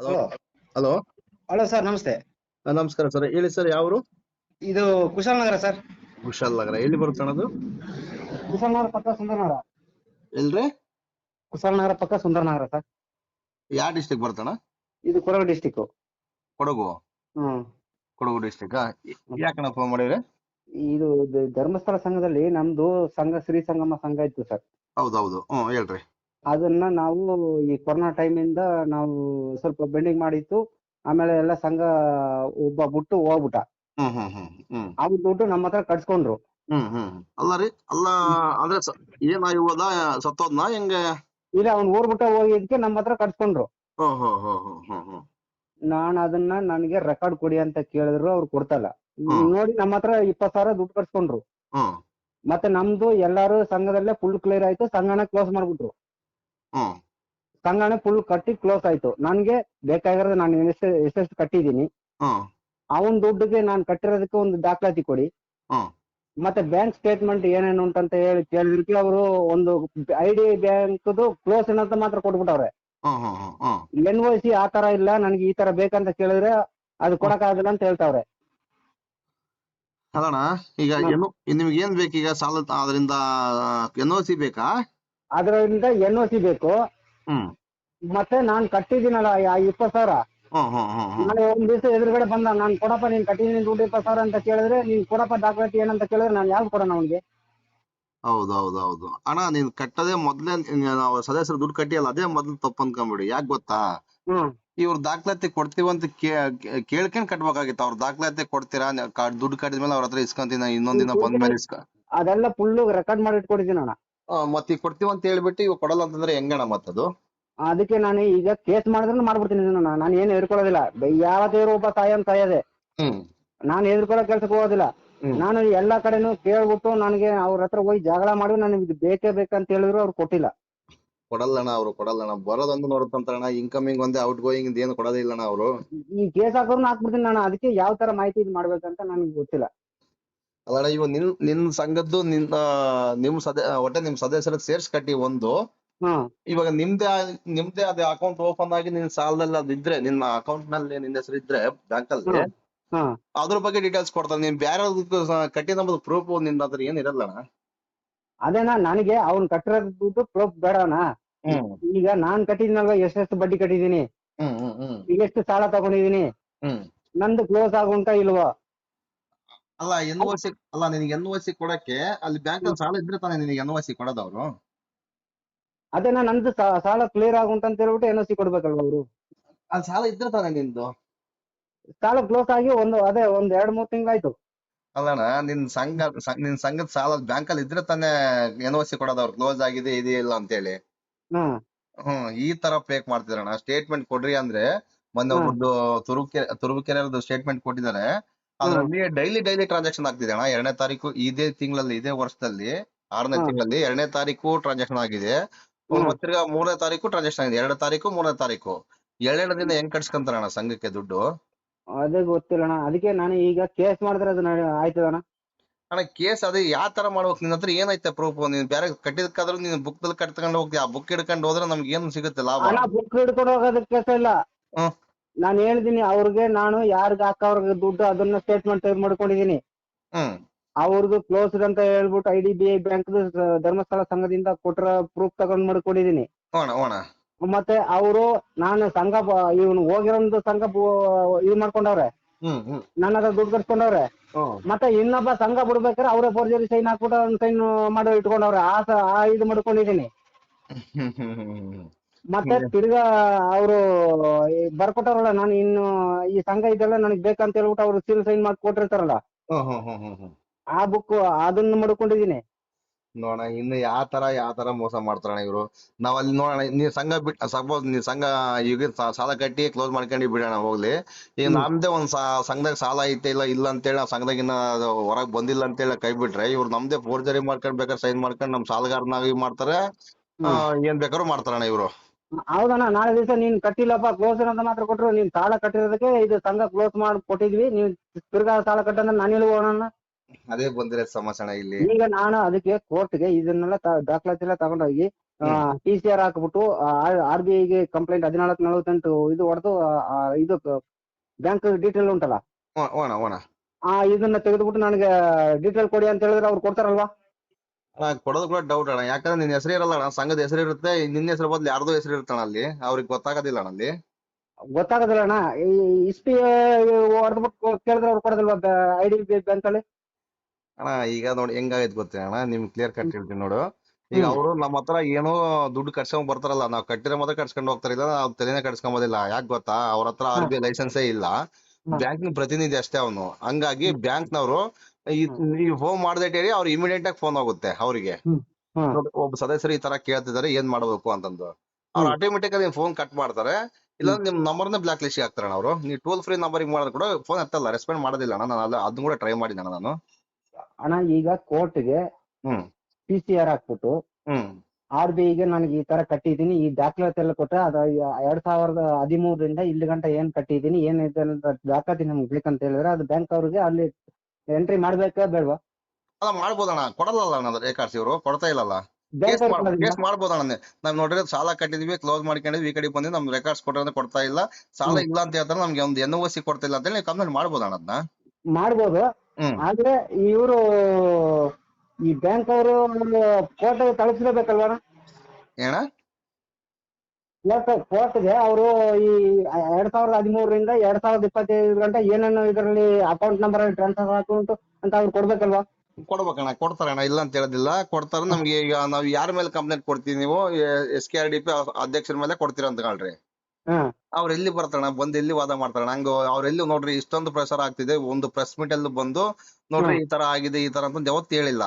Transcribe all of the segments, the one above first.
Hello hello hello sir ನಮಸ್ತೆ. ನಮಸ್ಕಾರ sir ಹೇಳಿ ಸರ್ ಯಾವರು? ಇದು ಕುಶಾಲನಗರ ಸರ್ ಕುಶಾಲ್ ನಗರ. ಎಲ್ಲಿ ಬರುತ್ತೆ ಅಣ್ಣದು ಕುಶಾಲನಗರ ಪಕ್ಕ ಸುಂದರನಗರ ಎಲ್ರಿ? ಕುಶಾಲನಗರ ಪಕ್ಕ ಸುಂದರನಗರ ಸರ್ ಯಾವ ಡಿಸ್ಟಿಕ್ ಬರ್ತಣ ಇದು ಕೊಡಗು ಡಿಸ್ಟಿಕ್ ಕೊಡಗು? ಹ್ಮ್. ಕೊಡಗು ಡಿಸ್ಟಿಕ್ ಯಾಕಣ್ಣ ಫೋನ್ ಮಾಡಿದ್ರೆ? ಇದು ಧರ್ಮಸ್ಥಳ ಸಂಘದಲ್ಲಿ ನಮ್ದು ಸಂಘ ಶ್ರೀ ಸಂಗಮ ಸಂಘ ಇತ್ತು ಸರ್ ಹೌದೌದು. ಹ್ಮ್ ಹೇಳ್ರಿ. ಅದನ್ನ ನಾವು ಈ ಕೊರೋನಾ ಟೈಮಿಂದ ನಾವು ಸ್ವಲ್ಪ ಬೆಂಡಿಂಗ್ ಮಾಡಿತ್ತು. ಆಮೇಲೆ ಎಲ್ಲ ಸಂಘ ಒಬ್ಬ ಬಿಟ್ಟು ಹೋಗ್ಬಿಟ್ಟ. ಹ್ಮ್ ಹ್ಮ್ ಹ್ಮ್ ಹ್ಮ್. ಅವ್ರ ದುಡ್ಡು ನಮ್ಮ ಹತ್ರ ಕಟ್ಸ್ಕೊಂಡ್ರು. ಹ್ಮ್ ಹ್ಮ್ ಅಲ್ಲ ರೀ ಅಲ್ಲ ಅಂದ್ರೆ ಸ- ಏನ್ ಆಯುವದ ಸತ್ತೋದ್ನ ಹೆಂಗೆ? ಇಲ್ಲ ಅವ್ನ್ ಊರ್ ಬಿಟ್ಟ ಹೋಗಿದ್ಕೆ ನಮ್ಮ ಹತ್ರ ಕಟ್ಸ್ಕೊಂಡ್ರು. ಹೋ ಹೋ ಹೋ ಹೋ ಹೋ ಹೋ ನಾನ್ ಅದನ್ನ ನನಗೆ ರೆಕಾರ್ಡ್ ಕೊಡಿ ಅಂತ ಕೇಳಿದ್ರು ಅವ್ರು ಕೊಡ್ತಲ್ಲ. ಹ್ಮ್. ನೋಡಿ ನಮ್ಮ ಹತ್ರ ಇಪ್ಪತ್ ಸಾವಿರ ದುಡ್ಡು ಕಟ್ಸ್ಕೊಂಡ್ರು. ಹ್ಮ್. ಮತ್ತೆ ನಮ್ದು ಎಲ್ಲಾರು ಸಂಘದಲ್ಲೇ ಫುಲ್ ಕ್ಲಿಯರ್ ಆಯ್ತು ಸಂಘನ ಕ್ಲೋಸ್ ಮಾಡ್ಬಿಟ್ರು. ಸಂಘನ ಫುಲ್ ಕಟ್ಟಿ ಕ್ಲೋಸ್ ಆಯ್ತು. ನನ್ಗೆ ಬೇಕಾಗಿರೋದು ನಾನು ಎಷ್ಟು ಎಷ್ಟೆಷ್ಟು ಕಟ್ಟಿದೀನಿ ಅವನ್ ದುಡ್ಡಿಗೆ ನಾನು ಕಟ್ಟಿರೋದಕ್ಕೆ ಒಂದು ದಾಖಲಾತಿ ಕೊಡಿ. ಮತ್ತೆ ಬ್ಯಾಂಕ್ ಸ್ಟೇಟ್ಮೆಂಟ್ ಏನೇನು ಉಂಟಂತ ಹೇಳಿ ಕೇಳಿದ್ರಿ ಅವರು ಒಂದು ಐ ಡಿ ಬ್ಯಾಂಕ್ದು ಕ್ಲೋಸ್ ಅಂತ ಮಾತ್ರ ಕೊಟ್ಬಿಟ್ಟವ್ರೆ. ಎನ್ ಒ ಸಿ ಆ ತರ ಇಲ್ಲ ನನಗೆ ಈ ತರ ಬೇಕಂತ ಕೇಳಿದ್ರೆ ಅದು ಕೊಡಕ್ಕಾಗಲ್ಲ ಅಂತ ಹೇಳ್ತಾವ್ರೆ. ಅಲ್ಲಣ್ಣ ಈಗ. ಏನು ನಿಮ್ಗೆ ಏನ್ ಬೇಕೀಗ ಸಾಲ ಅದರಿಂದ ಎನ್ ಓ ಸಿ ಬೇಕಾ? ಅದರಿಂದ ಎನ್ ಒ ಸಿ ಬೇಕು. ಹ್ಮ್. ಮತ್ತೆ ನಾನ್ ಕಟ್ಟಿದ್ದೀನಲ್ಲ ಆ ಇಪ್ಪತ್ ಸಾವಿರ. ಹ್ಮ್ ಹ್ಮ್ ಹ್ಮ್ ಹ್ಮ್. ನಾನು ಒಂದ್ ದಿವಸ ಎದುರುಗಡೆ ಬಂದ ನಾನ್ ಕೊಡಪ್ಪ ನೀನ್ ಕಟ್ಟಿದೀನಿ ದುಡ್ಡು ಇಪ್ಪತ್ ಸಾವಿರ ಅಂತ ಕೇಳಿದ್ರೆ ನೀನ್ ಕೊಡಪ್ಪ ದಾಖಲಾತಿ ಏನಂತ ಕೇಳಿದ್ರೆ ನಾನು ಯಾವ್ದು ಕೊಡೋಣ ಅವ್ನಿಗೆ? ಹೌದು ಹೌದು ಹೌದು ಅಣ್ಣ ನೀನ್ ಕಟ್ಟದೆ ಮೊದ್ಲೇ ನೀನ್ ನಾವು ಸದಸ್ಯರು ದುಡ್ಡು ಕಟ್ಟಿಲ್ಲ ಅದೇ ಮೊದ್ಲು ತಪ್ಪು ಅನ್ಕೊಂಬಿಡಿ. ಯಾಕೆ ಗೊತ್ತಾ? ಹ್ಮ್. ಇವ್ರ ದಾಖಲಾತಿ ಕೊಡ್ತೀವಂತ ಅಂತ ಕೇಳ್ಕೊಂಡ್ ಕಟ್ಬೇಕಾಗಿತ್ತು. ಅವ್ರ ದಾಖಲಾತಿ ಕೊಡ್ತೀರಾ? ದುಡ್ಡು ಕಟ್ಟಿದ್ಮೇಲೆ ಅವ್ರ ಹತ್ರ ಇಸ್ಕೊಂತೀನಿ ಇನ್ನೊಂದಿನ ದಿನ ಬಂದ್ಮೇಲೆ ಇಸ್ಕ ಅದೆಲ್ಲ ಫುಲ್ ರೆಕಾರ್ಡ್ ಮಾಡಿ ಇಟ್ಕೊಂಡಿದ್ದೀನಿ ಅಣ್ಣ. ಮತ್ತ್ ಈಗ ಅಂತ ಹೇಳ್ಬಿಟ್ಟು ಇವಾಗ ಕೊಡಲ್ಲ ಅಂತಂದ್ರೆ ಹೆಂಗಣ್ಣ ಮತ್ತದು ಅದಕ್ಕೆ ನಾನು ಈಗ ಕೇಸ್ ಮಾಡಿದ್ರೆ ಮಾಡ್ಬಿಡ್ತೀನಿ ನಾನು. ನಾನು ಏನು ಎದ್ಕೊಳ್ಳೋದಿಲ್ಲ. ಯಾವತ್ತೇರು ಒಬ್ಬ ಸಾಯಂ ಸಾಯದೆ ಹ್ಮ್. ನಾನು ಎದ್ಕೊಳ್ಳೋ ಕೆಲ್ಸಕ್ಕೆ ಹೋಗೋದಿಲ್ಲ. ನಾನು ಎಲ್ಲಾ ಕಡೆನೂ ಕೇಳ್ಬಿಟ್ಟು ನನಗೆ ಅವ್ರ ಹತ್ರ ಹೋಗಿ ಜಗಳ ಮಾಡಿ ನನಗೆ ಇದು ಬೇಕೇ ಬೇಕಂತ ಹೇಳಿದ್ರು ಅವ್ರು ಕೊಟ್ಟಿಲ್ಲ. ಕೊಡಲ್ಲಣ್ಣ ಅವ್ರು ಕೊಡಲ್ಲಣ್ಣ. ಬರೋದೊಂದು ನೋಡ್ತಂತಾರಣ್ಣ ಇನ್ಕಮಿಂಗ್ ಒಂದೇ ಔಟ್ ಗೋಯಿಂಗ್ ಏನು ಕೊಡೋದಿಲ್ಲಣ್ಣ ಅವರು. ಈ ಕೇಸ್ ಹಾಕೋರ್ನ ಹಾಕ್ಬಿಡ್ತೀನಿ ನಾನು. ಅದಕ್ಕೆ ಯಾವ ತರ ಮಾಹಿತಿ ಇದು ಮಾಡ್ಬೇಕಂತ ನನಗೆ ಗೊತ್ತಿಲ್ಲ. ಅಲ್ಲಣ್ಣ ಇವ ನಿನ್ ನಿನ್ ಸಂಘದ್ದು ನಿನ್ನ ನಿಮ್ ಸದ ಒಟ್ಟೆ ನಿಮ್ ಸದಸ್ಯರ ಸೇರ್ಸ್ ಕಟ್ಟಿ ಒಂದು. ಹ್ಮ್ ಇವಾಗ ನಿಮ್ದೇ ಆ- ನಿಮ್ದೇ ಅದೇ ಅಕೌಂಟ್ ಓಪನ್ ಆಗಿ ನಿನ್ ಸಾಲದಲ್ಲಿ ಅದಿದ್ರೆ ನಿನ್ನ ಅಕೌಂಟ್ನಲ್ಲಿ ನಿನ್ ಹೆಸರು ಇದ್ರೆ ಬ್ಯಾಂಕ್ ಅಲ್ಲಿ. ಹ್ಮ್. ಹ್ಮ್ ಅದ್ರ ಬಗ್ಗೆ ಡೀಟೇಲ್ಸ್ ಕೊಡ್ತಾರೆ ನೀನ್ ಬೇರೆ ಕಟ್ಟಿ ನಮ್ಮದು ಪ್ರೂಫ್ ನಿನ್ ಅದ್ರ ಏನ್ ಇರಲ್ಲಣ್ಣ? ಅದೇನಾ ನನಗೆ ಅವ್ನ್ ಕಟ್ಟಿರೋದು ದುಡ್ಡು ಪ್ರೂಫ್ ಬೇಡಣ್ಣ ಹ್ಮ್. ಈಗ ನಾನ್ ಕಟ್ಟಿದ್ನಲ್ವ ಎಷ್ಟೆಷ್ಟು ಬಡ್ಡಿ ಕಟ್ಟಿದೀನಿ ಹ್ಮ್ ಹ್ಮ್ ಹ್ಮ್. ಈಗ ಎಷ್ಟು ಸಾಲ ತಗೊಂಡಿದೀನಿ ಹ್ಮ್. ನಂದು ಕ್ಲೋಸ್ ಆಗುಂಟ ಇಲ್ವೋ? ಅಲ್ಲ ಎನ್ ಓ ಸಿ ಅಲ್ಲ ನಿನಗೆ ಎನ್ ಓ ಸಿ ಕೊಡಕ್ಕೆ ಅಲ್ಲಿ ಬ್ಯಾಂಕ್ ಅಲ್ಲಿ ಸಾಲ ಇದ್ರೆ ತಾನೇ ನಿನಗೆ ಎನ್ ಓ ಸಿ ಕೊಡೋದವ್ರು ಅದೇನಾ ನಂದು ಸಾ- ಸಾಲ ಕ್ಲಿಯರ್ ಆಗುಂಟ ಅಂತ ಹೇಳ್ಬಿಟ್ಟು ಎನ್ ಸಿ ಕೊಡ್ಬೇಕಲ್ವ ಅವರು? ಅಲ್ಲಿ ಸಾಲ ಇದ್ರೆ ತಾನೇ ನಿಂದು? ಸಾಲ ಕ್ಲೋಸ್ ಆಗಿ ಒಂದು ಅದೇ ಒಂದ್ ಎರಡ್ ಮೂರ್ ತಿಂಗಳಾಯ್ತು. ಅಲ್ಲಣ್ಣ ನಿನ್ ಸಂಘ ಸ- ನಿನ್ ಸಂಘದ ಸಾಲ ಬ್ಯಾಂಕ್ ಅಲ್ಲಿ ಇದ್ರೆ ತಾನೇ ಎನ್ ಓ ಸಿ ಕೊಡೋದವ್ರು ಕ್ಲೋಸ್ ಆಗಿದೆ ಇದೇ ಇಲ್ಲ ಅಂತೇಳಿ. ಹ್ಮ್ ಹ್ಮ್ ಈ ತರ ಫೇಕ್ ಮಾಡ್ತಿದ್ರಣ್ಣ. ಸ್ಟೇಟ್ಮೆಂಟ್ ಕೊಡ್ರಿ ಅಂದ್ರೆ ಮೊನ್ನೆ ಹ್ಮ್. ಒಬ್ಬದ್ದು ತುರುಕೆರೆ ಸ್ಟೇಟ್ಮೆಂಟ್ ಕೊಟ್ಟಿದ್ದಾರೆ. ಅದ್ರಲ್ಲಿ ಡೈಲಿ ಡೈಲಿ ಟ್ರಾನ್ಸಾಕ್ಷನ್ ಆಗ್ತಿದೆ ಅಣ್ಣ. ಎರಡನೇ ತಾರೀಕು ಇದೇ ತಿಂಗಳಲ್ಲಿ ಇದೇ ವರ್ಷದಲ್ಲಿ ಆರನೇ ಹ್ಮ್. ತಿಂಗಳಲ್ಲಿ ಎರಡನೇ ತಾರೀಕು ಟ್ರಾನ್ಸಾಕ್ಷನ್ ಆಗಿದೆ. ಹ್ಮ್. ಮತ್ತೆ ತಿರ್ಗಾ ಮೂರನೇ ತಾರೀಕು ಟ್ರಾನ್ಸಾಕ್ಷನ್ ಆಗಿದೆ. ಎರಡನೇ ತಾರೀಕು ಮೂರನೇ ತಾರೀಕು. ಎರಡೆರಡು ದಿನ ಹೆಂಗ್ ಕಟ್ಸ್ಕೊಂತಾರಣ್ಣ ಸಂಘಕ್ಕೆ ದುಡ್ಡು? ಅದೇ ಗೊತ್ತಿಲ್ಲಣ್ಣ ಅದಕ್ಕೆ ನಾನು ಈಗ ಕೇಸ್ ಮಾಡಿದ್ರೆ ಅದು ಆಯ್ತದಣ್ಣ ಅಣ್ಣ? ಕೇಸ್ ಅದೇ ಯಾವ ತರ ಮಾಡ್ಬೇಕು? ನಿನ್ನ ಹತ್ರ ಏನೈತೆ ಪ್ರೂಫ್ ನೀನ್ ಬೇರೆ ಕಟ್ಟಿದ್ಕಾದ್ರೂ ನೀನ್ ಬುಕ್ ದಲ್ಲಿ ಕಟ್ಕೊಂಡು ಹೋಗ್ತೀಯ. ಆ ಬುಕ್ ಹಿಡ್ಕೊಂಡು ಹೋದ್ರೆ ನಮ್ಗೆ ಏನು ಸಿಗುತ್ತೆ ಲಾಭ? ಬುಕ್ ಹಿಡ್ಕೊಂಡು ಹೋಗೋದಕ್ಕೆ ಕೇಸ ಇಲ್ಲ. ಹ್ಮ್. ನಾನು ಹೇಳಿದೀನಿ ಅವ್ರಿಗೆ ನಾನು ಯಾರಿಗ ಹಾಕವ್ರಿಗೆ ದುಡ್ಡು ಅದನ್ನ ಸ್ಟೇಟ್ಮೆಂಟ್ ಮಾಡ್ಕೊಂಡಿದಿನಿ ಮಾಡ್ಕೊಂಡಿದೀನಿ. ಹ್ಮ್. ಅವ್ರದ್ದು ಕ್ಲೋಸ್ಡ್ ಅಂತ ಹೇಳ್ಬಿಟ್ಟು I D B I bank Dharmasthala ಸಂಘದಿಂದ ಕೊಟ್ರ ಪ್ರೂಫ್ ತಗೊಂಡ್ ಮಾಡ್ಕೊಂಡಿದೀನಿ. ಓಣ ಓಣ ಮತ್ತೆ ಅವರು ನಾನು ಸಂಘ ಇವನು ಹೋಗಿರೋದು ಸಂಘ ಇದು ಮಾಡ್ಕೊಂಡವ್ರೆ. ಹ್ಮ್ ಹ್ಮ್. ನನ್ನ ಹತ್ರ ದುಡ್ಡು ಕಟ್ಸ್ಕೊಂಡವ್ರೆ. ಹ್ಮ್. ಮತ್ತೆ ಇನ್ನೊಬ್ಬ ಸಂಘ ಬಿಡ್ಬೇಕಾದ್ರೆ ಅವರೇ ಫೋರ್ಜರಿ ಸೈನ್ ಹಾಕ್ಬಿಟ್ಟು ಸೈನ್ ಮಾಡಿ ಇಟ್ಕೊಂಡವ್ರೆ. ಆ ಸ- ಆ ಇದು ಮಾಡ್ಕೊಂಡಿದೀನಿ. ಹ್ಮ್ ಹ್ಮ್ ಹ್ಮ್ ಹ್ಮ್. ಮತ್ತೆ ತಿರ್ಗಾ ಅವರು ಬರ್ಕೊಟ್ಟಾರಲ್ಲ ನಾನು ಇನ್ನು ಈ ಸಂಘ ಇದೆಲ್ಲ ನನಗೆ ಬೇಕಂತ ಹೇಳ್ಬಿಟ್ಟು ಅವ್ರು ಸೀಲ್ ಸೈನ್ ಮಾಡಿ ಕೊಟ್ಟಿರ್ತಾರಲ್ಲ ಹ್ಮ್ ಹ್ಮ್ ಹ್ಮ್ ಹ್ಮ್ ಹ್ಮ್. ಆ ಬುಕ್ ಅದನ್ನ ಮಾಡ್ಕೊಂಡಿದೀನಿ. ನೋಡೋಣ ಇನ್ನು ಯಾವ ತರ ಯಾವ ತರ ಮೋಸ ಮಾಡ್ತಾರಣ ಇವರು. ನಾವ್ ಅಲ್ಲಿ ನೋಡೋಣ ನೀವ್ ಸಂಘ ಬಿಟ್ ಸಪೋಸ್ ನೀವ್ ಸಂಘ ಈಗ ಸಾಲ ಕಟ್ಟಿ ಕ್ಲೋಸ್ ಮಾಡ್ಕೊಂಡು ಬಿಡೋಣ ಹೋಗ್ಲಿ. ಈಗ. ನಮ್ದೇ ಒಂದ್ ಸಂಘದಾಗ ಸಾಲ ಐತೆ ಇಲ್ಲ ಇಲ್ಲ ಅಂತೇಳಿ ನಾವ್ ಸಂಘದಾಗಿನ ಹೊರಗ್ ಬಂದಿಲ್ಲ ಅಂತೇಳಿ ಕೈ ಬಿಟ್ರೆ ಇವ್ರು ನಮ್ದೇ ಫೋರ್ಜರಿ ಮಾಡ್ಕೊಂಡ್ ಬೇಕಾದ್ರೆ ಸೈನ್ ಮಾಡ್ಕೊಂಡು ನಮ್ ಸಾಲಗಾರನಾಗಿ ಮಾಡ್ತಾರೆ. ಏನ್ ಬೇಕಾದ್ರೂ ಮಾಡ್ತಾರಣ್ಣ ಇವ್ರು. ಹೌದಣ್ಣ ನಾಳೆ ದಿವಸ ನೀನ್ ಕಟ್ಟಿಲ್ಲಪ್ಪ ಕ್ಲೋಸ್ ಅಂತ ಮಾತ್ರ ಕೊಟ್ರು ನೀನ್ ಸಾಲ ಕಟ್ಟಿರೋದಕ್ಕೆ ಇದು ಸಂಘ ಕ್ಲೋಸ್ ಮಾಡಿ ಕೊಟ್ಟಿದ್ವಿ ನೀವ್ ತಿರ್ಗಾ ಸಾಲ ಕಟ್ಟಂದ್ರೆ ನಾನು ಎಲ್ಲಿ ಹೋಗೋಣ ಅದೇ ಬಂದಿರೋ ಸಮಸ್ಯೆ ಇಲ್ಲಿ. ಈಗ ನಾನು ಅದಕ್ಕೆ ಕೋರ್ಟ್ಗೆ ಇದನ್ನೆಲ್ಲ ತ- ದಾಖಲಾತಿ ಎಲ್ಲ ತಗೊಂಡೋಗಿ ಟಿ ಸಿ ಆರ್ ಹಾಕ್ಬಿಟ್ಟು ಆರ್ ಬಿ ಐಗೆ ಕಂಪ್ಲೇಂಟ್ ಹದಿನಾಲ್ಕು ನಲವತ್ತೆಂಟು ಇದು ಹೊಡೆದು ಇದು ಬ್ಯಾಂಕ್ ಡೀಟೇಲ್ ಉಂಟಲ್ಲ? ಆ ಇದನ್ನ ತೆಗೆದ್ಬಿಟ್ಟು ನನಗೆ ಡೀಟೇಲ್ ಕೊಡಿ ಅಂತ ಹೇಳಿದ್ರೆ ಅವ್ರು ಕೊಡ್ತಾರಲ್ವಾ? ಅಣ್ಣ ಕೊಡೋದು ಕೂಡ ಡೌಟ್ ಅಣ್ಣ. ಯಾಕಂದ್ರೆ ನಿನ್ನ ಹೆಸರು ಇರಲ್ಲ ಅಣ್ಣ ಸಂಘದ ಹೆಸರು ಇರುತ್ತೆ ನಿನ್ನ ಹೆಸರು ಬದಲು ಯಾರ್ದೋ ಹೆಸರು ಇರ್ತಾಣ ಅಲ್ಲಿ ಅವ್ರಿಗೆ ಗೊತ್ತಾಗೋದಿಲ್ಲ ಅಣ್ಣ ಅಲ್ಲಿ. ಗೊತ್ತಾಗೋದಿಲ್ಲ ಅಣ್ಣ. ಈ ಇಸ್ಪಿ ಹೊಡೆದ್ಬಿಟ್ಟು ಕೇಳಿದ್ರೆ ಅವ್ರು ಕೊಡೋದಿಲ್ವಾ ಐ ಡಿ ಬ್ಯಾಂಕ್ ಅಲ್ಲಿ? ಅಣ್ಣ ಈಗ ನೋಡಿ ಹೆಂಗಾಗೈತೆ ಗೊತ್ತೇ ಅಣ್ಣ ನಿಮ್ಗೆ ಕ್ಲಿಯರ್ ಕಟ್ ಹೇಳ್ತೀನಿ ನೋಡು. ಈಗ. ಅವರು ನಮ್ಮ ಹತ್ರ ಏನೋ ದುಡ್ಡು ಕಟ್ಸ್ಕೊಂಡ್ ಬರ್ತಾರಲ್ಲ ನಾವು ಕಟ್ಟಿರೋ ಮಾತ್ರ ಕಟ್ಸ್ಕೊಂಡು ಹೋಗ್ತಾರೆ ಇಲ್ಲ ಅವ್ರು ತಲೆನೇ ಕಟ್ಸ್ಕೊಂಬೋದಿಲ್ಲ ಯಾಕೆ ಗೊತ್ತಾ? ಅವ್ರ ಹತ್ರ ಆರ್ ಬಿ ಐ ಲೈಸೆನ್ಸೇ ಇಲ್ಲ. ಬ್ಯಾಂಕ್ ಪ್ರತಿನಿಧಿ ಅಷ್ಟೇ ಅವನು. ಹಂಗಾಗಿ ಬ್ಯಾಂಕ್ನವರು ನೀವು ಫೋನ್ ಮಾಡದೆ ಹೇಳಿ ಅವ್ರು ಇಮಿಡಿಯೇಟ್ ಆಗಿ ಫೋನ್ ಹೋಗುತ್ತೆ ಅವರಿಗೆ. ಒಬ್ಬ ಸದಸ್ಯರು ಈ ತರ ಕೇಳ್ತಿದ್ದಾರೆ ಏನ್ ಮಾಡ್ಬೇಕು ಅಂತಂದು. ಅವ್ರು ಹ್ಮ್. ಆಟೋಮೆಟಿಕ್ ಆಗಿ ಫೋನ್ ಕಟ್ ಮಾಡ್ತಾರೆ. ಇಲ್ಲ ನಿಮ್ ನಂಬರ್ನ ಬ್ಲಾಕ್ ಲಿಸ್ಟ್ ಹಾಕ್ತಾರೆ ಅವರು. ನೀವು ಟೋಲ್ ಫ್ರೀ ನಂಬರ್ ಮಾಡಿದ್ರು ಕೂಡ ಫೋನ್ ಎತ್ತಲ್ಲ ರೆಸ್ಪಾಂಡ್ ಮಾಡೋದಿಲ್ಲ ಅಣ್ಣ ನಾನು ಅದನ್ನ ಕೂಡ ಟ್ರೈ ಮಾಡಿದ ನಾನು. ಅಣ್ಣ ಈಗ ಕೋರ್ಟ್ಗೆ ಹ್ಮ್. ಪಿಸಿಆರ್ ಸಿ ಆರ್ ಹಾಕ್ಬಿಟ್ಟು ಹ್ಮ್. ಆರ್ ಬಿ ಐಗೆ ನನಗೆ ಈ ತರ ಕಟ್ಟಿದೀನಿ ಈ ದಾಖಲಾತಿ ಎಲ್ಲ ಕೊಟ್ಟರೆ ಅದು ಎರಡ್ ಸಾವಿರದ ಹದಿಮೂರರಿಂದ ಇಲ್ಲಿ ಗಂಟ ಏನ್ ಕಟ್ಟಿದ್ದೀನಿ ಏನಿದೆ ಅಂತ ದಾಖಲಾತಿ ನಮ್ಗೆ ಬೇಕಂತ ಹೇಳಿದ್ರೆ ಅದು ಬ್ಯಾಂಕ್ ಅವ್ರಿಗೆ ಅಲ್ಲಿ ಎಂಟ್ರಿ ಮಾಡ್ಬೇಕಾ ಬೇಡವಾ? ಅಲ್ಲ ಮಾಡ್ಬೋದಣ್ಣ. ಕೊಡಲ್ಲ ಅಣ್ಣ ಇವರು ಕೊಡ್ತಾ ಇಲ್ಲಲ್ಲ. ಕೇಸ್ ಮಾಡ್- ಕೇಸ್ ಮಾಡ್ಬೋದಣ್ಣ ನಾವ್ ನೋಡ್ರಿ ಸಾಲ ಕಟ್ಟಿದ್ವಿ ಕ್ಲೋಸ್ ಮಾಡ್ಕೊಂಡಿದ್ವಿ ಈ ಕಡೆ ಬಂದು ನಮ್ ರೆಕಾರ್ಡ್ಸ್ ಕೊಟ್ಟರೆ ಕೊಡ್ತಾ ಇಲ್ಲ. ಸಾಲ. ಇಲ್ಲ ಅಂತ ಹೇಳ್ತಾರೆ ನಮ್ಗೆ ಒಂದು ಎನ್ ಓ ಸಿ ಕೊಡ್ತಿಲ್ಲ ಅಂತ ಹೇಳಿ ಕಂಪ್ಲೇಂಟ್ ಮಾಡ್ಬೋದಣ್ಣ ಅದನ್ನ? ಮಾಡ್ಬೋದು. ಹ್ಮ್. ಆದ್ರೆ ಇವರು ಈ ಬ್ಯಾಂಕ್ ಅವರು ಕೋರ್ಟ್ ತಲುಪಿಸಲೇಬೇಕಲ್ವಾ ಏನ? ಕೋರ್ಟ್ಗೆ ಅವರು ಈ ಎರಡ್ ಸಾವಿರದ ಹದಿಮೂರರಿಂದ ಎರಡ್ ಸಾವಿರದ ಇಪ್ಪತ್ತೈದು ಗಂಟೆ ಏನೇನು ಇದರಲ್ಲಿ ಅಕೌಂಟ್ ನಂಬರ್ ಟ್ರಾನ್ಸ್ಫರ್ ಅಕೌಂಟ್ ಅಂತ ಅವ್ರು ಕೊಡ್ಬೇಕಲ್ವಾ? ಕೊಡ್ಬೇಕಣ್ಣ ಕೊಡ್ತಾರಣ್ಣ. ಇಲ್ಲ ಅಂತ ಹೇಳೋದಿಲ್ಲ. ಕೊಡ್ತಾರೆ. ನಮ್ಗೆ ಈಗ ನಾವು ಯಾರ ಮೇಲೆ ಕಂಪ್ಲೇಂಟ್ ಕೊಡ್ತೀವಿ ನೀವು? S K R D P ಅಧ್ಯಕ್ಷರ ಮೇಲೆ ಕೊಡ್ತೀರ ಅಂತ ಹೇಳ್ರಿ. ಅವ್ರ ಎಲ್ಲಿ ಬರ್ತಾರಣ್ಣ? ಬಂದು ಎಲ್ಲಿ ವಾದ ಮಾಡ್ತಾರಣ್ಣ? ಹಂಗ ಅವ್ರ ಎಲ್ಲಿ ನೋಡ್ರಿ ಇಷ್ಟೊಂದು ಪ್ರೆಷರ್ ಆಗ್ತಿದೆ ಒಂದು ಪ್ರೆಸ್ ಮೀಟ್ ಅಲ್ಲಿ ಬಂದು ನೋಡ್ರಿ ಈ ತರ ಆಗಿದೆ ಈ ತರ ಅಂತ ಯಾವತ್ತು ಹೇಳಿಲ್ಲ.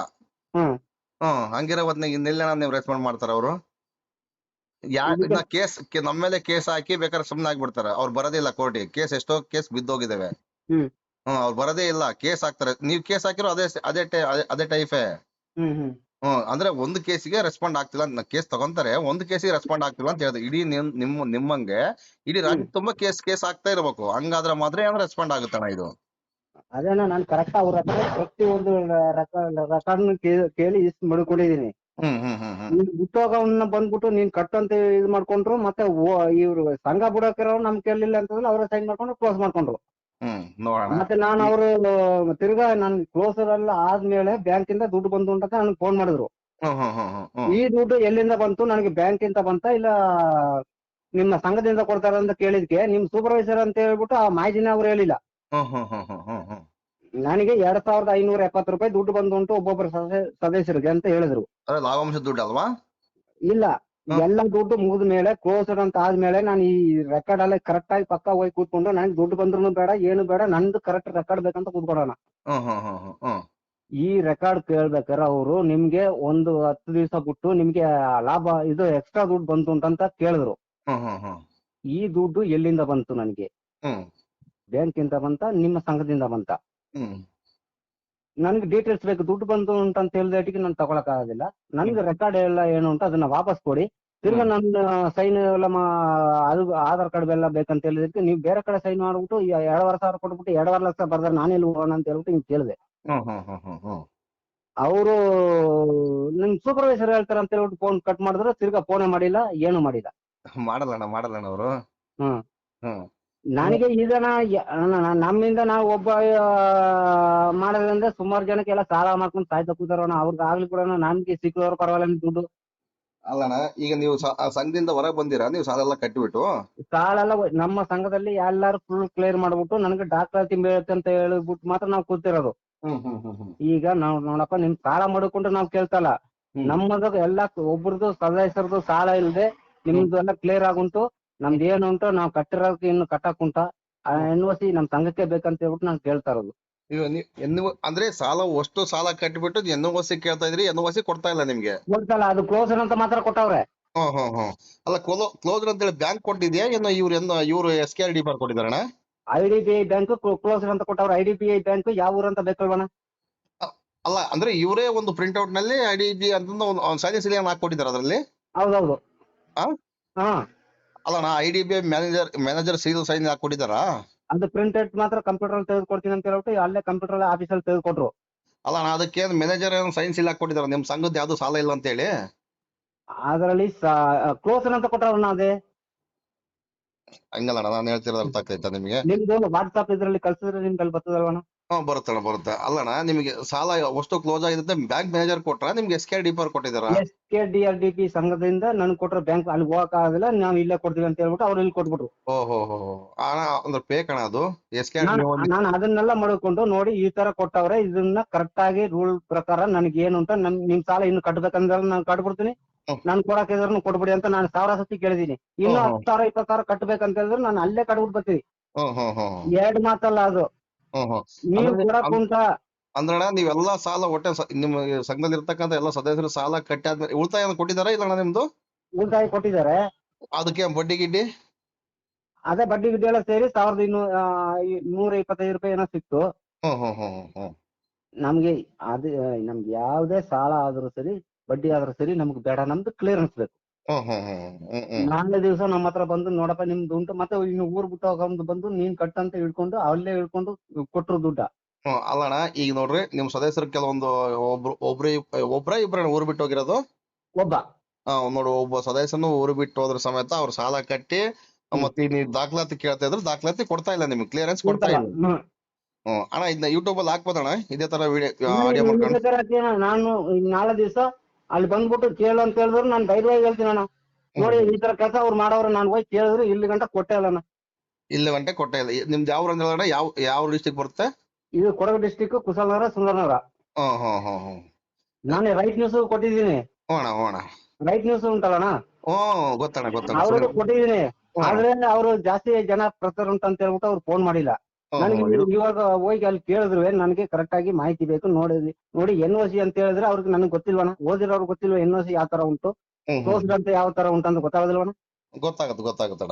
ಹ್ಮ್. ಹ್ಮ್. ಹಂಗಿರೋ ಹೊತ್ನಾಗ ಇನ್ನೆಲ್ಲ ನೀವು ರೆಸ್ಪಾಂಡ್ ಮಾಡ್ತಾರ ಅವರು? ಯಾ ಕೇಸ್ ನಮ್ಮ ಮೇಲೆ ಕೇಸ್ ಹಾಕಿ ಬೇಕಾದ್ರೆ ಸುಮ್ನೆ ಆಗ್ಬಿಡ್ತಾರೆ. ಅವ್ರು ಬರೋದೇ ಕೋರ್ಟಿಗೆ. ಕೇಸ್ ಎಷ್ಟೋ ಕೇಸ್ ಬಿದ್ದೋಗಿದಾವೆ. ಹ್ಮ್. ಹ್ಮ್ ಅವ್ರು ಬರೋದೇ ಇಲ್ಲ. ಕೇಸ್ ಹಾಕ್ತಾರೆ. ನೀವ್ ಕೇಸ್ ಹಾಕಿರೋ ಅದೇ ಅದೇ ಟೈ- ಅದೇ- ಅದೇ ಟೈಫೇ ಹ್ಮ್ ಹ್ಮ್. ಹ್ಮ್ ಅಂದ್ರೆ ಒಂದು ಕೇಸಿಗೆ ರೆಸ್ಪಾಂಡ್ ಆಗ್ತಿಲ್ಲ ಅಂತ ಕೇಸ್ ತಗೊಂತಾರೆ. ಒಂದು ಕೇಸಿಗೆ ರೆಸ್ಪಾಂಡ್ ಆಗ್ತಿಲ್ಲ ಅಂತ ಹೇಳಿದ್ರು ಇಡೀ ನಿಮ್ ನಿಮ್ ನಿಮ್ಮಂಗೆ ಇಡೀ ರಾಜ್ಯ ತುಂಬಾ ಕೇಸ್ ಕೇಸ್ ಆಗ್ತಾ ಇರ್ಬೇಕು. ಹಂಗಾದ್ರೆ ಮಾತ್ರ ಏನಾದ್ರು ರೆಸ್ಪಾಂಡ್ ಆಗುತ್ತಣ್ಣ ಇದು. ಅದೇನ ನಾನು ಕರೆಕ್ಟ್ ಅವ್ರ ಹತ್ರ ಪ್ರತಿ ಒಂದು ರೆಕಾರ್ಡ್ ಕೇಳಿ ಮಡ್ಕೊಂಡಿದೀನಿ ನೀನ್ ಬಿಟ್ಟೋಗವನ್ನ ಬಂದ್ಬಿಟ್ಟು ನೀನ್ ಕಟ್ಟಂತ ಇದ್ ಮಾಡ್ಕೊಂಡ್ರು ಮತ್ತೆ ಇವ್ರು ಸಂಘ ಬಿಡೋಕಿರೋ ನಮ್ ಕೇಳಲಿಲ್ಲ ಅಂತಂದ್ರೆ ಅವ್ರ ಸೈನ್ ಮಾಡ್ಕೊಂಡು ಕ್ಲೋಸ್ ಮಾಡ್ಕೊಂಡ್ರು. ಮತ್ತೆ ನಾನು ಅವರು ತಿರ್ಗಾ ನನ್ ಕ್ಲೋಸರ್ ಎಲ್ಲ ಆದ್ಮೇಲೆ ಬ್ಯಾಂಕ್ ಇಂದ ದುಡ್ಡು ಬಂತು ಅಂತ ನನ್ಗೆ ಫೋನ್ ಮಾಡಿದ್ರು. ಈ ದುಡ್ಡು ಎಲ್ಲಿಂದ ಬಂತು ನನಗೆ ಬ್ಯಾಂಕ್ ಇಂದ ಬಂತ ಇಲ್ಲ ನಿಮ್ಮ ಸಂಘದಿಂದ ಕೊಡ್ತಾರ ಅಂತ ಕೇಳಿದ್ಕೆ ನಿಮ್ ಸೂಪರ್ವೈಸರ್ ಅಂತ ಹೇಳ್ಬಿಟ್ಟು ಆ ಮಾಹಿತಿನ ಅವ್ರು ಹೇಳಿಲ್ಲ. ನನಗೆ ಎರಡ್ ಸಾವಿರದ ಐನೂರ ಎಪ್ಪತ್ತು ರೂಪಾಯಿ ದುಡ್ಡು ಬಂದು ಉಂಟು ಒಬ್ಬೊಬ್ಬರ ಸದಸ್ಯ- ಸದಸ್ಯರಿಗೆ ಅಂತ ಹೇಳಿದ್ರು. ಅದೇ ಲಾಭಾಂಶ ದುಡ್ಡು ಅಲ್ವಾ? ಇಲ್ಲ. ಎಲ್ಲ ದುಡ್ಡು ಮುಗಿದ ಮೇಲೆ ಕ್ಲೋಸ್ಡ್ ಅಂತ ಆದ್ಮೇಲೆ ನಾನು ಈ ರೆಕಾರ್ಡ್ ಎಲ್ಲ ಕರೆಕ್ಟ್ ಆಗಿ ಪಕ್ಕ ಹೋಗಿ ಕೂತ್ಕೊಂಡು ನನಗೆ ದುಡ್ಡು ಬಂದ್ರು ಬೇಡ ಏನು ಬೇಡ ನಂದು ಕರೆಕ್ಟ್ ರೆಕಾರ್ಡ್ ಬೇಕಂತ ಕೂತ್ಕೊಡೋಣ. ಹ್ಮ್ ಹ್ಮ್ ಹ್ಮ್ ಹ್ಮ್ ಹ್ಮ್ ಈ ರೆಕಾರ್ಡ್ ಕೇಳ್ಬೇಕಾರೆ ಅವರು ನಿಮ್ಗೆ ಒಂದು ಹತ್ತು ದಿವಸ ಬಿಟ್ಟು ನಿಮ್ಗೆ ಲಾಭ ಇದು ಎಕ್ಸ್ಟ್ರಾ ದುಡ್ಡು ಬಂತು ಅಂತ ಕೇಳಿದ್ರು. ಹ್ಮ್ ಹ್ಮ್ ಹ್ಮ್ ಈ ದುಡ್ಡು ಎಲ್ಲಿಂದ ಬಂತು ನನಗೆ? ಹ್ಮ್. ಬ್ಯಾಂಕ್ ಇಂದ ಬಂತ ನಿಮ್ಮ ಸಂಘದಿಂದ ಬಂತ? ಹ್ಮ್. ನನ್ಗೆ ಡೀಟೇಲ್ಸ್ ಬೇಕು ದುಡ್ಡು ಬಂತು ಅಂತ ಹೇಳಿದಟ್ಟಿಗೆ ನಾನು ತಗೊಳಕ್ ಆಗೋದಿಲ್ಲ. ನನ್ಗೆ ರೆಕಾರ್ಡ್ ಎಲ್ಲ ಏನು ಅಂತ ಅದನ್ನ ವಾಪಸ್ ಕೊಡಿ. ತಿರ್ಗಾ ನನ್ನ ಸೈನ್ ಎಲ್ಲ ಅದು ಆಧಾರ್ ಕಾರ್ಡ್ ಎಲ್ಲ ಬೇಕಂತ ಹೇಳಿದಕ್ಕೆ ನೀವು ಬೇರೆ ಕಡೆ ಸೈನ್ ಮಾಡ್ಬಿಟ್ಟು ಎರಡುವರೆ ಸಾವಿರ ಕೊಟ್ಬಿಟ್ಟು ಎರಡುವರೆ ಲಕ್ಷ ಬರ್ದ್ರೆ ನಾನೇ ಹೋಗೋಣ ಅಂತ ಹೇಳ್ಬಿಟ್ಟು ಹಿಂಗ್ ಕೇಳಿದೆ. ಅವರು ನಿಮ್ ಸೂಪರ್ವೈಸರ್ ಹೇಳ್ತಾರೆ ಅಂತ ಹೇಳ್ಬಿಟ್ಟು ಫೋನ್ ಕಟ್ ಮಾಡಿದ್ರು ತಿರ್ಗಾ ಫೋನೇ ಮಾಡಿಲ್ಲ ಏನು ಮಾಡಿಲ್ಲ. ಮಾಡಲ್ಲಣ್ಣ ಮಾಡಲ್ಲಣ್ಣ ಅವರು. ಹ್ಮ್. ಹ್ಮ್. ನನಗೆ ಇದನ್ನ ನಮ್ಮಿಂದ ನಾವು ಒಬ್ಬ ಮಾಡೋದ್ರಿಂದ ಸುಮಾರು ಜನಕ್ಕೆ ಎಲ್ಲ ಸಾಲ ಮಾಡ್ಕೊಂಡು ಸಾಯ್ತಾ ಕೂತಾರಣ ಅವ್ರಿಗೆ ಆಗ್ಲಿ ಕೂಡ ನಮ್ಗೆ ಸಿಕ್ಕಿದವ್ರು ಪರವಾಗಿಲ್ಲ ದುಡ್ಡು. ಅಲ್ಲಣ್ಣ ಈಗ ನೀವು ಆ ಸಂಘದಿಂದ ಹೊರಗೆ ಬಂದಿರಾ? ನೀವು ಸಾಲ ಎಲ್ಲ ಕಟ್ಟಿಬಿಟ್ಟು ಸಾಲ ಎಲ್ಲ ನಮ್ಮ ಸಂಘದಲ್ಲಿ ಎಲ್ಲಾರು ಫುಲ್ ಕ್ಲಿಯರ್ ಮಾಡ್ಬಿಟ್ಟು ನನಗೆ ಡಾಕ್ಟರ್ ಬೇಕಂತ ಅಂತ ಹೇಳ್ಬಿಟ್ಟು ಮಾತ್ರ ನಾವು ಕೂತಿರೋದು. ಈಗ ನಾವ್ ನೋಡಪ್ಪ ನಿಮ್ ಸಾಲ ಮಾಡಿಕೊಂಡು ನಾವ್ ಕೇಳ್ತಲ್ಲ. ನಮ್ಮದ ಎಲ್ಲಾ ಒಬ್ರದ್ದು ಸದಸ್ಯರದು ಸಾಲ ಇಲ್ಲದೆ ನಿಮ್ದು ಎಲ್ಲ ಕ್ಲಿಯರ್ ಆಗುಂಟು ನಮ್ದು ಏನು ಉಂಟು ನಾವ್ ಕಟ್ಟಿರೋದಕ್ಕೆ ಇನ್ನು ಕಟ್ಟಕ್ ಉಂಟ. ಎನ್ ಒ ಸಿ ನಮ್ ಸಂಘಕ್ಕೆ ಬೇಕಂತ ಹೇಳ್ಬಿಟ್ಟು ನಾನು ಕೇಳ್ತಾ ಇರೋದು. ನೀವು ನೀವು ಎನ್ನು ಅಂದ್ರೆ ಸಾಲ ಅಷ್ಟು ಸಾಲ ಕಟ್ಟಿಬಿಟ್ಟು ಎನ್ ಓ ಸಿ ಕೇಳ್ತಾ ಇದ್ರಿ ಎನ್ ಓ ಸಿ ಕೊಡ್ತಾ ಇಲ್ಲ ನಿಮ್ಗೆ? ಗೊತ್ತಲ್ಲ ಅದು ಕ್ಲೋಸರ್ ಅಂತ ಮಾತ್ರ ಕೊಟ್ಟವ್ರೆ. ಹ್ಮ್ ಹ್ಮ್ ಹ್ಮ್ ಅಲ್ಲ ಕ್ಲೋ ಕ್ಲೋಸರ್ ಅಂತ ಹೇಳಿ ಬ್ಯಾಂಕ್ ಕೊಟ್ಟಿದ್ಯಾ ಏನೋ ಇವ್ರು ಏನು ಇವ್ರು ಎಸ್ ಕೆ ಆರ್ ಡಿ ಬಾರ್ ಕೊಟ್ಟಿದಾರಣ I D B I bank closure ಅಂತ ಕೊಟ್ಟವ್ರೆ. I D B I bank ಯಾವ ಊರು ಅಂತ ಬೇಕಲ್ವಣ ಅಲ್ಲ ಅಂದ್ರೆ ಇವರೇ ಒಂದು ಪ್ರಿಂಟ್ ಔಟ್ನಲ್ಲಿ ಐ ಡಿ ಬಿ ಅಂತ ಒಂದು ಸೈನ್ ಸಿಲಿಯನ್ ಹಾಕೊಟ್ಟಿದ್ದಾರೆ ಅದರಲ್ಲಿ? ಹೌದೌದು. ಆ? ಹಾ. ಅಲ್ಲಣ್ಣ I D B I manager manager seal sign ಹಾಕೊಟ್ಟಿದ್ದಾರಾ ಅದು ಪ್ರಿಂಟೆಡ್ ಮಾತ್ರ ಕಂಪ್ಯೂಟರ್ ಅಲ್ಲಿ ತೆಗೆದುಕೊಡ್ತೀನಿ ಅಂತ ಹೇಳ್ಬಿಟ್ಟು ಅಲ್ಲೇ ಕಂಪ್ಯೂಟರ್ ಅಲ್ಲಿ ಆಫೀಸಲ್ಲಿ ತೆಗೆದುಕೊಟ್ರು. ನಾ ಅದಕ್ಕೆ ಮ್ಯಾನೇಜರ್ ಸೈನ್ ಸೀಲ್ ಕೊಟ್ಟಿದಾರ ನಿಮ್ಮ ಸಂಘದ ಯಾವುದು ಸಾಲ ಇಲ್ಲ ಅಂತ ಹೇಳಿ ಅದರಲ್ಲಿ ಕ್ಲೋಸ್ ಅಂತ ನಾ ಅದೇ. ಹಂಗಲ್ಲ ನಾನು ಹೇಳ್ತಿರೋದು ಅರ್ಥ ಆಗ್ತೈತಾ ನಿಮಗೆ? ನಿಮ್ದು ವಾಟ್ಸ್ಆಪ್ ಇದರಲ್ಲಿ ಕಳ್ಸಿದ್ರೆ ನಿಮ್ಗೆ ಅಲ್ಲಿ ಬರ್ತದಲ್ವಣ್ಣ ಹಾ ಬರುತ್ತಣ್ಣ ಬರುತ್ತೆ. ಅಲ್ಲಣ್ಣ ನಿಮಗೆ ಸಾಲ ಅಷ್ಟು ಕ್ಲೋಸ್ ಆಗಿದೆ ಬ್ಯಾಂಕ್ ಮ್ಯಾನೇಜರ್ ಕೊಟ್ರ ನಿಮ್ಗೆ ಎಸ್ ಕೆ ಡಿಪರ್ ಕೊಟ್ಟಿದಾರ S K D R D P ಸಂಘದಿಂದ ನನ್ ಕೊಟ್ರ ಬ್ಯಾಂಕ್ ಅಲ್ಲಿ ಹೋಗಕ್ ಆಗಲ್ಲ ನಾವು ಇಲ್ಲೇ ಕೊಡ್ತೀವಿ ಅಂತ ಹೇಳ್ಬಿಟ್ಟು ಅವ್ರು ಇಲ್ಲಿ ಕೊಟ್ಬಿಟ್ರು. ಓಹೋ ಹೋ ಅಂದ್ರೆ ಪೇ ಅಣ್ಣ ಅದು? ಎಸ್ ಕೆ ನಾನು ನಾನು ಅದನ್ನೆಲ್ಲ ಮಾಡ್ಕೊಂಡು ನೋಡಿ ಈ ತರ ಕೊಟ್ಟವ್ರೆ ಇದನ್ನ ಕರೆಕ್ಟ್ ಆಗಿ ರೂಲ್ ಪ್ರಕಾರ ನನಗೆ ಏನು ಅಂತ ನನ್ ನಿಮ್ ಸಾಲ ಇನ್ನು ಕಟ್ಟಬೇಕಂದ್ರೆ ನಾನು ಕಟ್ಬಿಡ್ತೀನಿ. ಬಿಡ್ತೀನಿ ನಾನು ಕೊಡಕ್ ಇದ್ರು ಕೊಡ್ಬಿಡಿ ಅಂತ ನಾನು ಸಾವಿರ ಸತಿ ಕೇಳಿದೀನಿ. ಇನ್ನು. ಹತ್ತು ಸಾವಿರ ಇಪ್ಪತ್ತು ಸಾವಿರ ಕಟ್ಬೇಕಂತ ಹೇಳಿದ್ರೆ ನಾನು ಅಲ್ಲೇ ಕಟ್ಬಿಟ್ಟು ಬರ್ತೀನಿ. ಎರಡ್ ಮಾತಲ್ಲ ಅದು. ಹ್ಮ್ ನೀವು ಅಂದ್ರಣ್ಣ ನೀವೆಲ್ಲಾ ಸಾಲ ಒಟ್ಟೆ ಸ- ನಿಮ್ಮ ಸಂಘದಲ್ಲಿ ಇರ್ತಕ್ಕಂಥ ಎಲ್ಲ ಸದಸ್ಯರು ಸಾಲ ಕಟ್ಟಿ ಆದ್ಮೇಲೆ ಉಳಿತಾಯ ಕೊಟ್ಟಿದಾರ ಇಲ್ಲ ಅಣ್ಣ ನಿಮ್ದು? ಉಳಿತಾಯ ಕೊಟ್ಟಿದ್ದಾರೆ. ಅದಕ್ಕೆ ಬಡ್ಡಿ ಗಿಡ್ಡಿ? ಅದೇ ಬಡ್ಡಿ ಗಿಡ್ಡಿ ಎಲ್ಲ ಸೇರಿ ಸಾವಿರದ ಇನ್ನೂರ ನೂರ ಇಪ್ಪತ್ತೈದು ರೂಪಾಯಿ ಏನೋ ಸಿಕ್ತು. ಹ್ಮ್ ಹ್ಮ್ ಹ್ಮ್ ಹ್ಮ್ ಹ್ಮ್. ನಮ್ಗೆ ಅದು ನಮ್ಗೆ ಯಾವುದೇ ಸಾಲ ಆದ್ರೂ ಸರಿ ಬಡ್ಡಿ ಆದ್ರೂ ಸರಿ ನಮ್ಗೆ ಬೇಡ ನಮ್ದು ಕ್ಲಿಯರೆನ್ಸ್ ಬೇಕು. ಹ್ಮ್ ಹ್ಮ್ ಹ್ಮ್ ಹ್ಮ್ ಹ್ಮ್ ನಾಳೆ ದಿವಸ ನಮ್ಮ ಹತ್ರ ಬಂದು ನೋಡಪ್ಪ ನಿಮ್ದು ಉಂಟು. ಮತ್ತೆ ಇನ್ನು ಊರ್ ಬಿಟ್ಟು ಹೋಗೋದು ಬಂದು ನೀನ್ ಕಟ್ಟಂತ ಹಿಡ್ಕೊಂಡು ಅಲ್ಲೇ ಹಿಡ್ಕೊಂಡು ಕೊಟ್ರು ದುಡ್ಡ. ಹ್ಮ್ ಅಲ್ಲಣ್ಣ ಈಗ ನೋಡ್ರಿ ನಿಮ್ ಸದಸ್ಯರು ಕೆಲವೊಂದು ಒಬ್ರು ಒಬ್ರು ಒಬ್ರ ಇಬ್ರ ಊರ್ ಬಿಟ್ಟು ಹೋಗಿರೋದು? ಒಬ್ಬ. ಆ, ನೋಡು ಒಬ್ಬ ಸದಸ್ಯನು ಊರು ಬಿಟ್ಟು ಹೋದ್ರ ಸಮೇತ ಅವ್ರ ಸಾಲ ಕಟ್ಟಿ ಮತ್ತೆ ನೀವು ದಾಖಲಾತಿ ಕೇಳ್ತಾ ಇದ್ರು ದಾಖಲಾತಿ ಕೊಡ್ತಾ ಇಲ್ಲ ನಿಮ್ಗೆ ಕ್ಲಿಯರೆನ್ಸ್ ಕೊಡ್ತಾ ಇಲ್ಲ. ಹ್ಮ್. ಹ್ಮ್ ಅಣ್ಣ ಇದನ್ನ ಯೂಟ್ಯೂಬ್ ಅಲ್ಲಿ ಹಾಕ್ಬೋದಣ್ಣ ಇದೇ ತರ ವಿಡಿಯೋ ಆಡಿಯೋ ಮಾಡ್ಕೊಂಡು. ನಾನು ನಾಲ್ಕು ನಾಳೆ ದಿವಸ ಅಲ್ಲಿ ಬಂದ್ಬಿಟ್ಟು ಕೇಳು ಅಂತ ಹೇಳಿದ್ರು ನಾನು ಧೈರ್ಯವಾಗಿ ಹೇಳ್ತೀನಿ ಅಣ್ಣ. ನೋಡಿ ಈ ತರ ಕೆಲಸ ಅವ್ರು ಮಾಡೋರು ನಾನು ಹೋಗಿ ಕೇಳಿದ್ರು ಇಲ್ಲಿ ಗಂಟ ಕೊಟ್ಟೆ ಇಲ್ಲ ಅಣ್ಣ. ಇಲ್ಲಿ ಗಂಟೆ ಕೊಟ್ಟೆ ಇಲ್ಲ. ನಿಮ್ದು ಯಾವ ಊರು ಅಂದ್ರೆ ಯಾವ ಯಾವ ಡಿಸ್ಟಿಕ್ ಬರುತ್ತೆ? ಇದು ಕೊಡಗು ಡಿಸ್ಟಿಕ್ ಕುಶಾಲನಗರ ಸುಂದರನಗರ. ನಾನೇ ರೈಟ್ ನ್ಯೂಸ್ ಕೊಟ್ಟಿದ್ದೀನಿ. ರೈಟ್ ನ್ಯೂಸ್ ಉಂಟಲ್ಲಣ್ಣ ಗೊತ್ತಣ್ಣ ಗೊತ್ತಣ್ಣ. ಅವ್ರಿಗೂ ಕೊಟ್ಟಿದ್ದೀನಿ. ಆದ್ರೆ ಅವರು ಜಾಸ್ತಿ ಜನ ಪ್ರಚಾರ ಉಂಟು ಅಂತ ಹೇಳ್ಬಿಟ್ಟು ಅವ್ರು ಫೋನ್ ಮಾಡಿಲ್ಲ. ನನಗೆ ಇವಾಗ ಹೋಗಿ ಅಲ್ಲಿ ಕೇಳಿದ್ರು ನನಗೆ ಕರೆಕ್ಟ್ ಆಗಿ ಮಾಹಿತಿ ಬೇಕು ನೋಡಿ ನೋಡಿ ಎನ್ ಓ ಸಿ ಅಂತ ಹೇಳಿದ್ರೆ ಅವ್ರಿಗೆ ನನಗೆ ಗೊತ್ತಿಲ್ವಣ ಓದಿರೋರು ಗೊತ್ತಿಲ್ವ ಎನ್ ಓ ಸಿ ಯಾವ ತರ ಉಂಟು. ಕ್ಲೋಸ್ಡ್ ಅಂತ ಯಾವ ತರ ಉಂಟು ಅಂತ ಗೊತ್ತಾಗೋದಿಲ್ವಣ ಗೊತ್ತಾಗತ್ತೆ ಗೊತ್ತಾಗುತ್ತೆ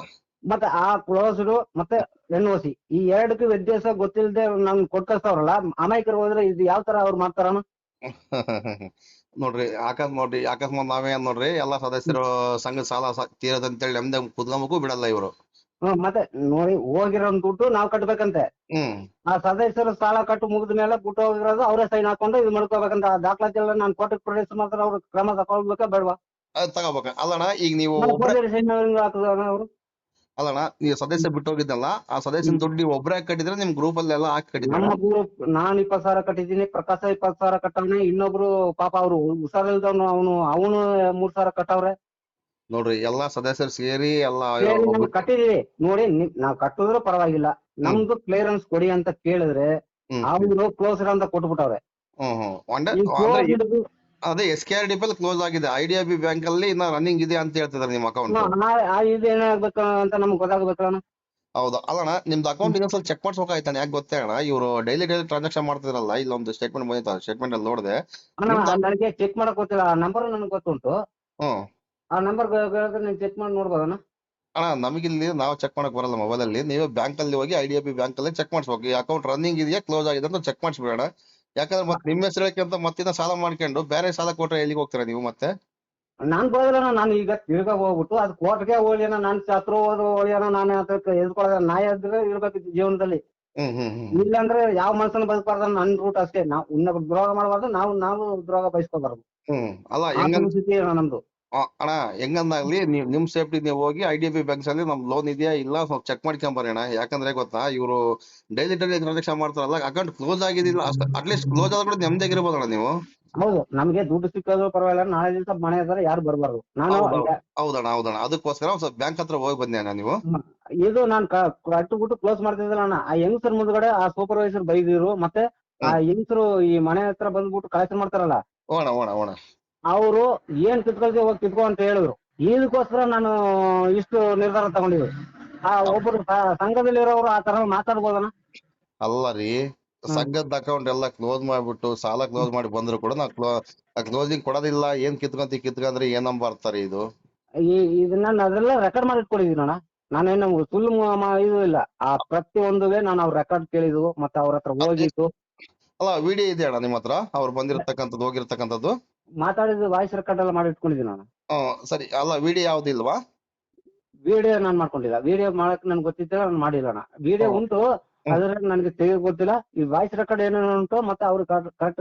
ಮತ್ತೆ ಆ ಕ್ಲೋಸ್ಡ್ ಮತ್ತೆ ಎನ್ ಓ ಸಿ ಈ ಎರಡಕ್ಕೂ ವ್ಯತ್ಯಾಸ ಗೊತ್ತಿಲ್ಲದೆ ನನ್ ಕೊಟ್ಕಳ್ತಾವ್ರಲ್ಲ ಅಮಾಯಕರು ಹೋದ್ರೆ ಇದು ಯಾವ ತರ ಅವ್ರು ಮಾಡ್ತಾರಣ ನೋಡ್ರಿ ಆಕಸ್ ನೋಡ್ರಿ ಅಕಸ್ಮಾತ್ ನಾವೇ ನೋಡ್ರಿ ಎಲ್ಲಾ ಸದಸ್ಯರು ಸಂಘ ಸಾಲ ತೀರದಂತೇಳಿ ನಮ್ದೆ ಕುದ್ಕೊಂಬಕ್ಕೂ ಬಿಡಲ್ಲ ಇವರು. ಹ್ಮ್ ಮತ್ತೆ ನೋಡಿ ಹೋಗಿರೋ ದುಡ್ಡು ನಾವ್ ಕಟ್ಬೇಕಂತೆ. ಹ್ಮ್. ಆ ಸದಸ್ಯರು ಸಾಲ ಕಟ್ಟು ಮುಗಿದ ಮೇಲೆ ಬಿಟ್ಟು ಹೋಗಿರೋದು ಅವರೇ ಸೈನ್ ಹಾಕೊಂಡು ಇದು ಮಾಡ್ಕೋಬೇಕಂತ ಆ ದಾಖಲಾತಿ ಎಲ್ಲ ನಾನು ಕೋರ್ಟ್ ಪ್ರೊಡ್ಯೂಸ್ ಮಾತ್ರ ಅವ್ರು ಕ್ರಮ ತಗೊಳ್ಬೇಕಾ ಬೇಡವಾ? ಅದ್ ತಗೋಬೇಕ. ಅಲ್ಲಣ್ಣ ಈಗ ನೀವು ಒಬ್ರೇ ಸೈನ್ ಅವರು? ಅಲ್ಲಣ್ಣ ನೀವು ಸದಸ್ಯ ಬಿಟ್ಟು ಹೋಗಿದ್ದಲ್ಲ ಆ ಸದಸ್ಯನ ದುಡ್ಡು ನೀವು ಒಬ್ರೇ ಕಟ್ಟಿದ್ರೆ ನಿಮ್ ಗ್ರೂಪ್ ಅಲ್ಲಿ ಎಲ್ಲ ಹಾಕಿ ಕಟ್ಟಿದ್ರೆ ನಮ್ಮ ಗ್ರೂಪ್ ನಾನ್ ಇಪ್ಪತ್ ಸಾವಿರ ಕಟ್ಟಿದ್ದೀನಿ ಪ್ರಕಾಶ ಇಪ್ಪತ್ ಸಾವಿರ ಕಟ್ಟವ್ನೆ ಇನ್ನೊಬ್ರು ಪಾಪ ಅವ್ರು ಹುಷಾರಿಲ್ದವ್ನು ಅವನು ಅವನು ಮೂರ್ ಸಾವಿರ ಕಟ್ಟವ್ರೆ. ನೋಡ್ರಿ ಎಲ್ಲಾ ಸದಸ್ಯರು ಸೇರಿ ಎಲ್ಲಾ ಕಟ್ಟಿದೀವಿ. ನೋಡಿ ನಿ- ನಾವ್ ಕಟ್ಟಿದ್ರು ಪರವಾಗಿಲ್ಲ. ನಮ್ದು ಕ್ಲಿಯರೆನ್ಸ್ ಕೊಡಿ ಅಂತ ಕೇಳಿದ್ರೆ ಹ್ಮ್. ಅವ್ರು ಕ್ಲೋಸರ್ ಅಂತ ಕೊಟ್ಬಿಟ್ಟವ್ರೆ. ಹ್ಮ್ ಹ್ಮ್. ಒಂದೇ ಈ ಅಂದ್ರೆ closed ಅದೇ S K R D P close ಆಗಿದೆ. ಐ ಡಿ ಬಿ ಬ್ಯಾಂಕ್ ಅಲ್ಲಿ ಇನ್ನ ರನ್ನಿಂಗ್ ಇದೆ ಅಂತ ಹೇಳ್ತಿದಾರೆ ನಿಮ್ ಅಕೌಂಟ್ ಆ- ಆ ಇದು ಏನಾಗ್ಬೇಕು ಅಂತ ನಮ್ಗೆ ಗೊತ್ತಾಗ್ಬೇಕಲ್ಲ ಹೌದು. ಅಲ್ಲಣ್ಣ ನಿಮ್ದು ಅಕೌಂಟ್ ಇನ್ನೊಂದ್ಸಲ ಚೆಕ್ ಮಾಡ್ಸ್ಬೇಕಾಯ್ತಾನೆ ಯಾಕೆ ಗೊತ್ತೇ ಅಣ್ಣ ಇವರು ಡೈಲಿ ಡೈಲಿ ಟ್ರಾನ್ಸಾಕ್ಷನ್ ಮಾಡ್ತಿದ್ರಲ್ಲ ಇಲ್ಲೊಂದು ಸ್ಟೇಟ್ಮೆಂಟ್ ಬಂದಿತ್ತು ಸ್ಟೇಟ್ಮೆಂಟ್ ಅಲ್ಲಿ ನೋಡಿದೆ. ಅಣ್ಣ ನಿಮ್ದು- ನನಗೆ ಚೆಕ್ ಮಾಡಕ್ ಗೊತ್ತಿಲ್ಲ. ಆ ನಂಬರ್ ನನಗೆ ಗೊತ್ತುಂಟು. ಹ್ಮ್. ಆ ನಂಬರ್ ನೀನ್ ಚೆಕ್ ಮಾಡಿ ನೋಡ್ಬೋದಣ್ಣ ಅಣ್ಣ ನಮಗಿಲ್ಲಿ ನಾವು ಚೆಕ್ ಮಾಡಕ್ ಬರಲ್ಲ ಮೊಬೈಲ್ ಅಲ್ಲಿ. ನೀವೇ ಬ್ಯಾಂಕ್ ಅಲ್ಲಿ ಹೋಗಿ ಐ ಡಿ ಬಿ ಬ್ಯಾಂಕ್ ಅಲ್ಲಿ ಚೆಕ್ ಮಾಡಿಸ್ಬೇಕು. ಈ ಅಕೌಂಟ್ ರನ್ನಿಂಗ್ ಇದೆಯಾ ಕ್ಲೋಸ್ ಆಗಿದೆ ಅಂತ ಚೆಕ್ ಮಾಡಿಸ್ಬೇಡ ಯಾಕಂದ್ರೆ ಮತ್ತೆ ನಿಮ್ಮ ಹೆಸರಕ್ಕೆ ಅಂತ ಮತ್ತಿನ್ನ ಸಾಲ ಮಾಡ್ಕೊಂಡು ಬೇರೆ ಸಾಲ ಕೊಟ್ರೆ ಎಲ್ಲಿಗೆ ಹೋಗ್ತೀರಾ ನೀವು ಮತ್ತೆ? ನಾನ್ ಬರೋದಿಲ್ಲ ನಾನು ಈಗ ತಿರ್ಗಾ ಹೋಗ್ಬಿಟ್ಟು ಅದು ಕೋರ್ಟ್ಗೆ ಹೋಗ್ಲಿನ ನಾನು ಹತ್ರ ಹೋದ್ರು ಹೋಗ್ಲಿನ ನಾನು ಎದ್ಕೊಳ್ಳೋದ ನಾಯಿ ಆದ್ರೆ ಇರ್ಬೇಕಿತ್ತು ಜೀವನದಲ್ಲಿ. ಹ್ಮ್ ಹ್ಮ್ ಹ್ಮ್. ಇಲ್ಲಾಂದ್ರೆ ಯಾವ ಮನುಷ್ಯನ ಬದುಕಬಾರ್ದು ನನ್ ರೂಟ್ ಅಷ್ಟೇ. ನಾವು ಉನ್ನ ದ್ರೋಹ ಮಾಡಬಾರ್ದು ನಾವು ನಾವು ದ್ರೋಹ ಬಯಸ್ಕೋಬಾರ್ದು. ಹ್ಮ್ ಅಲ್ಲ ಆ ಹೆಂಗ ಪರಿಸ್ಥಿತಿ ಅಣ್ಣ ನಮ್ದು? ಆ, ಅಣ್ಣ ಹೆಂಗಂದಾಗ್ಲಿ ನೀವ್ ನಿಮ್ ಸೇಫ್ಟಿ ನೀವು ಹೋಗಿ ಐ ಡಿ ಬಿ ಬ್ಯಾಂಕ್ಸ್ ಅಲ್ಲಿ ನಮ್ ಲೋನ್ ಇದೆಯಾ ಇಲ್ಲ ಸ್ವಲ್ಪ ಚೆಕ್ ಮಾಡ್ಕೊಂಡ್ ಅಣ್ಣ. ಯಾಕಂದ್ರೆ ಗೊತ್ತಾ ಇವರು ಡೈಲಿ ಡೈಲಿ ಟ್ರಾನ್ಸಾಕ್ಷನ್ ಮಾಡ್ತಾರಲ್ಲ ಅಕೌಂಟ್ ಕ್ಲೋಸ್ ಆಗಿದಿಲ್ಲ. ಅಟ್ಲೀಸ್ಟ್ ಕ್ಲೋಸ್ ಆದ್ರೂ ಕೂಡ ನೆಮ್ಮದಿಯಾಗಿರ್ಬೋದಣ್ಣ ನೀವು. ಹೌದು ನಮ್ಗೆ ದುಡ್ಡು ಸಿಕ್ಕೋದು ಪರವಾಗಿಲ್ಲ. ನಾಳೆ ದಿವಸ ಮನೆ ಹತ್ರ ಯಾರು ಬರಬಾರ್ದು. ನಾನು ಹೌದು. ಹೌದಣ್ಣ ಹೌದಣ್ಣ. ಅದಕ್ಕೋಸ್ಕರ ಒಂದ್ ಸ್ವಲ್ಪ ಬ್ಯಾಂಕ್ ಹತ್ರ ಹೋಗಿ ಬಂದೆ ಅಣ್ಣ ನೀವು. ಇದು ನಾನ್ ಕಟ್ಟುಬಿಟ್ಟು ಕ್ಲೋಸ್ ಮಾಡ್ತಿದ್ದಲ್ಲ ಅಣ್ಣ. ಆ ಹೆಂಗಸರ್ ಮುಂದ್ಗಡೆ ಆ ಸೂಪರ್ವೈಸರ್ ಬೈದಿರು ಮತ್ತೆ ಆ ಹೆಂಗಸರು ಈ ಮನೆ ಹತ್ರ ಬಂದ್ಬಿಟ್ಟು ಕಲೆಕ್ಷನ್ ಮಾಡ್ತಾರಲ್ಲ. ಓಣ ಓಣ ಓಣ ಅವರು ಏನ್ ಕಿತ್ಕೊಳ್ತೀವಿ ಹೋಗಿ ಕಿತ್ಕೊ ಅಂತ ಹೇಳಿದ್ರು. ಇದಕ್ಕೋಸ್ಕರ ನಾನು ಇಷ್ಟು ನಿರ್ಧಾರ ತಗೊಂಡಿದ್ದೆ. ಆ ಒಬ್ಬರು ಸಂಘದಲ್ಲಿ ಸಂಘದಲ್ಲಿರೋರು ಆ ತರ ಮಾತಾಡ್ಬೋದನ? ಅಲ್ಲ ರೀ ಸಂಘದ ಅಕೌಂಟ್ ಎಲ್ಲ ಕ್ಲೋಸ್ ಮಾಡ್ಬಿಟ್ಟು ಸಾಲ ಕ್ಲೋಸ್ ಮಾಡಿ ಬಂದ್ರು ಕೂಡ ನಾವು ಕ್ಲೋಸಿಂಗ್ ಕೊಡೋದಿಲ್ಲ ಏನ್ ಕಿತ್ಕೊಂತಿ ಕಿತ್ಕೊಂಡ್ರೆ ಏನ್ ಬರ್ತಾರೆ ಇದು? ಈ ಇದನ್ನ ನಾನು ಅದೆಲ್ಲ ರೆಕಾರ್ಡ್ ಮಾಡಿ ಇಟ್ಕೊಂಡಿದ್ದೀನಿ ಅಣ್ಣ ನಾನೇನು ಸುಳ್ಳು ಮ- ಮಾ- ಇದು ಇಲ್ಲ. ಆ ಪ್ರತಿ ಒಂದುವೆ ನಾನು ಅವ್ರ ರೆಕಾರ್ಡ್ ಕೇಳಿದ್ವು ಮತ್ತೆ ಅವ್ರ ಹತ್ರ ಹೋಗಿತ್ತು ಅಲ್ಲ ವಿಡಿಯೋ ಇದೆ ಅಣ್ಣ ನಿಮ್ಮ ಹತ್ರ ಅವ್ರು ಬಂದಿರತಕ್ಕಂಥದ್ದು ಹೋಗಿರ್ತಕ್ಕಂಥದ್ದು? ಮಾತಾಡಿದ ವಾಯ್ಸ್ ರೆಕಾರ್ಡ್ ಎಲ್ಲ ಮಾಡಿ ಇಟ್ಕೊಂಡಿದ್ದೀನಿ ನಾನು. ಹ್ಮ್ ಸರಿ. ಅಲ್ಲ ವಿಡಿಯೋ ಯಾವ್ದಿಲ್ವಾ ವಿಡಿಯೋ ನಾನು ಮಾಡ್ಕೊಂಡಿಲ್ಲ. ವಿಡಿಯೋ ಮಾಡಕ್ ನನ್ಗೆ ಗೊತ್ತಿದ್ದಿಲ್ಲ ನಾನು ಮಾಡಿಲ್ಲ ಅಣ್ಣ ವಿಡಿಯೋ ಹ್ಮ್. ಉಂಟು ಅದ್ರ ನನಗೆ ತೆಗಿಯಕ್ ಗೊತ್ತಿಲ್ಲ. ಈ ವಾಯ್ಸ್ ರೆಕಾರ್ಡ್ ಏನೇನು ಉಂಟು ಮತ್ತೆ ಅವ್ರು ಕರೆಕ್ಟ್